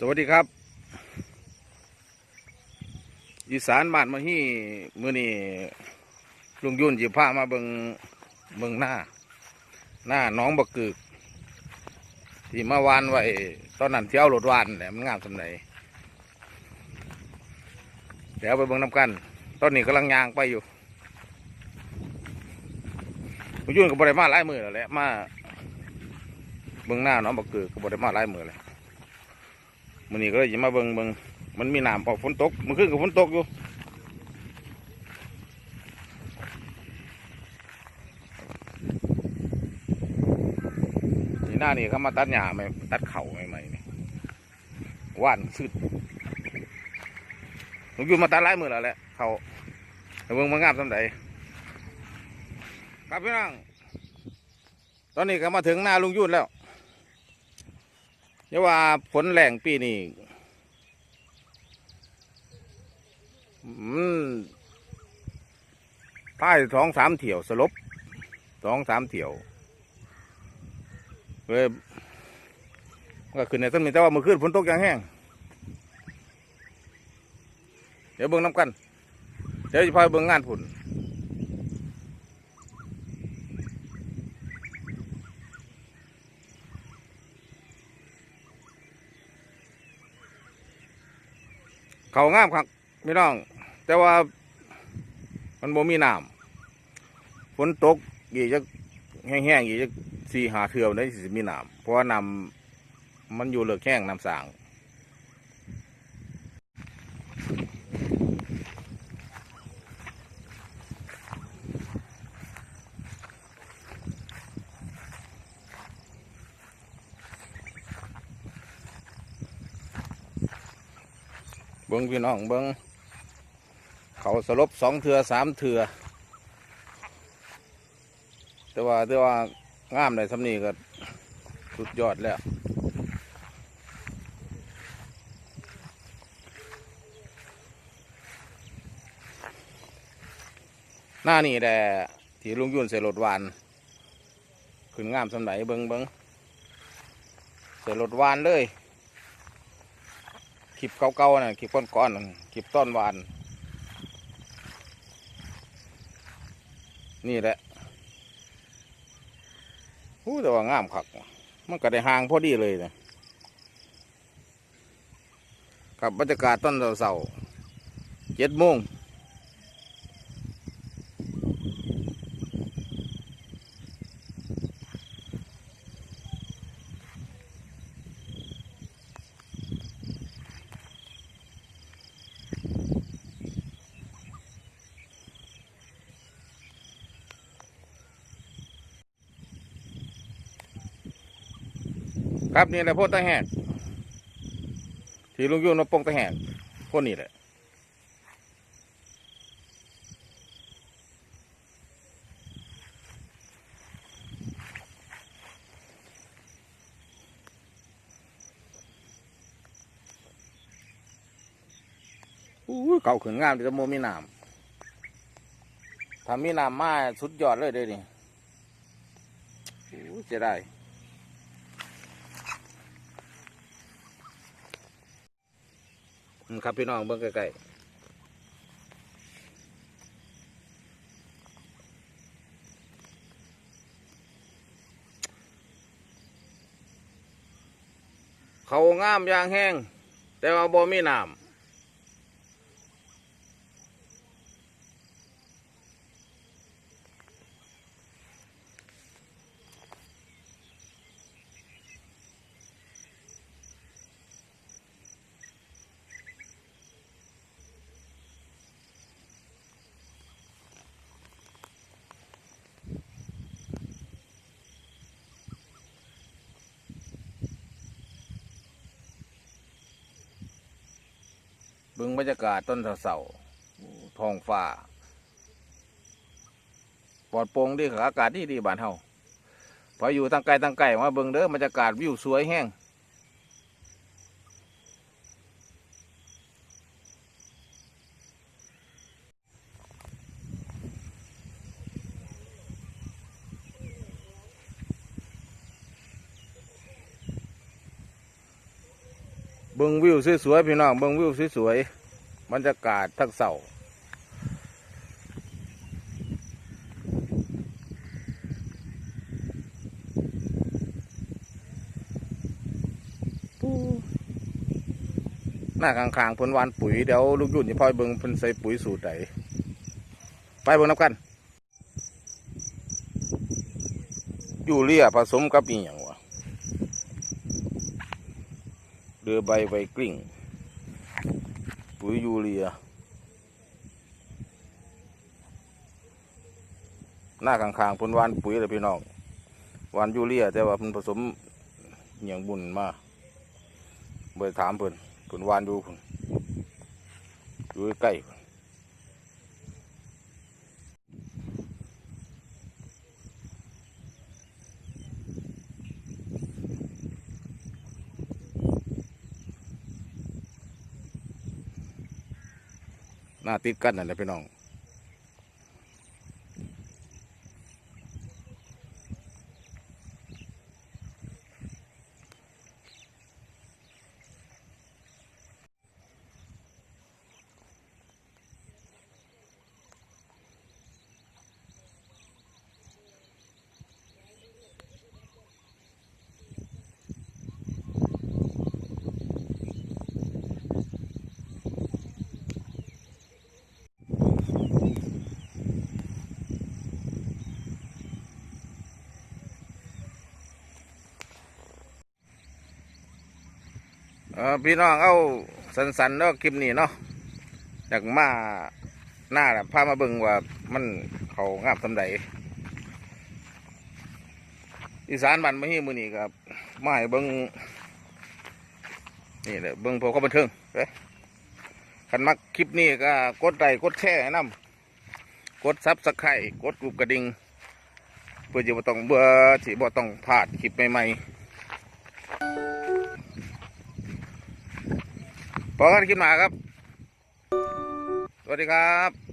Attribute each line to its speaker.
Speaker 1: สวัสดีครับ อีสานบ้านมาฮี่มือนี่ลุงยุ่นจิพามาเบิงเบิงหน้า หน้าน้องบักกึกที่มาวานไว้ตอนนั้นเที่เอารถวานแหละมันงามสำไหนเดี๋ยวไปเบิงน้ำกัน ตอนนี้กำลังยางไปอยู่ลุงยุ่นกับบริมาหลายมือแล้วแหละมาเบิงหน้าน้องบักกึกกับบริมาหลายมือเลย มันนี้ก็เลยจะมาเบิงเบิงมันมีน้ำออกฝนตกมันขึ้นกับฝนตกอยู่นี่หน้านี่เขามาตัดหญ้าไหม่ตัดเข่าใหม่ๆนี่ว่านสุดลุงยุ่มาตัดหลายมือแล้วแหละเขาเบิงมันงามสำใดครับพี่น้องตอนนี้ก็มาถึงหน้าลุงยุ่นแล้ว เรียว่าฝนแรงปีนี้มันใต้สองสามเถี่ยวสลบสองสามเถี่ยวเลยมันก็ขึ้นในต้นมีแต่ว่ามื่อคืนฝนตกอย่างแห้ง เดี๋ยวเบิ่งน้ำกัน เดี๋ยวจะพาเบิ่งงานผุน เขางามครับไม่ต้อง แต่ว่ามันบ่มีน้ำฝนตกอีกจะแห้งๆอีกจะสี่หาเทือมได้สิมีน้ำเพราะว่าน้ำมันอยู่เลือกแห้งน้ำสาง เบิ้งพี่น้องเบิ้งเขาสลบสองเถือสามเถือแต่ว่าแต่ว่างามในสำนีก็สุดยอดแล้วหน้านี่แหละที่ลุงยุ่นเสรถหวานขึ้นงามสำไหนเบิงเบิงเสรถหวานเลย คลิปเก่าๆน่ะคลิปก้อนๆคลิปต้นหวาน นี่แหละหู้แต่ว่างามขัก มันก็ได้ห่างพอดีเลยนะกับบรรยากาศต้นเสาเจ็ดโมง ครับนี่แหละพ่นตะแหกที่ลุงยุ่นมาปงตะแหกพ่นนี่แหละอู้เก่าขึ้นงามแต่โมมีน้ำถ้ามีน้ำมาสุดยอดเลยเด้นี่อู้จะได้ อืม ครับพี่น้องเบื้องใกล้ๆเขางามอย่างแห้ง แต่ว่าบ่มีน้ำ เบิ่งบรรยากาศต้นเสาทองฟ้า ปลอดโปร่งดีครับอากาศดีดีบ้านเฮาพออยู่ทางไกลทางไกลมาเบิ่งเด้อบรรยากาศวิวสวยแห้ง เบิ้งวิวสวยๆพี่น้องเบิ้งวิวสวยๆบรรยากาศทั้งเสาหน้าข้างๆเพิ่นหวานปุ๋ยเดี๋ยวลูกยุ่นจะพ่อยเบิ้งเพิ่นใส่ปุ๋ยสูตรใดไปเบิ้งนับกันยูเรียผสมกับอีหยังวะ เรือใบไวกลิ้งปุ๋ยยูเรีย หน้าข้างๆพิ่นวานปุ๋ยเลยพี่น้องวานยูเรีย แต่ว่ามันผสมเหยียงบุญมาเบอถามเพิ่นเพิ่นวานดูเพิ่นอยู่ใกล้ๆ หน้าติดกันนั่นแหละพี่น้อง เออพี่น้องเอาสันๆแล้วคลิปนี้เนาะอยากมาหน้าน่ะพามาเบิ่งว่ามันเขางามสำใดอีสานบ้านมาฮีมือนี้ครับมาให้เบิ่งนี่แหละเบิ่งพอเขาบันเทิงเด้คันมักคลิปนี้ก็กดไลค์กดแชร์ให้นำกดซับสไครต์กดกรุบกระดิ่งเพื่อจะบ่ต้องเบื่อที่บ่ต้องพลาดคลิปใหม่ๆ พอกันคลิปหนาครับ สวัสดีครับ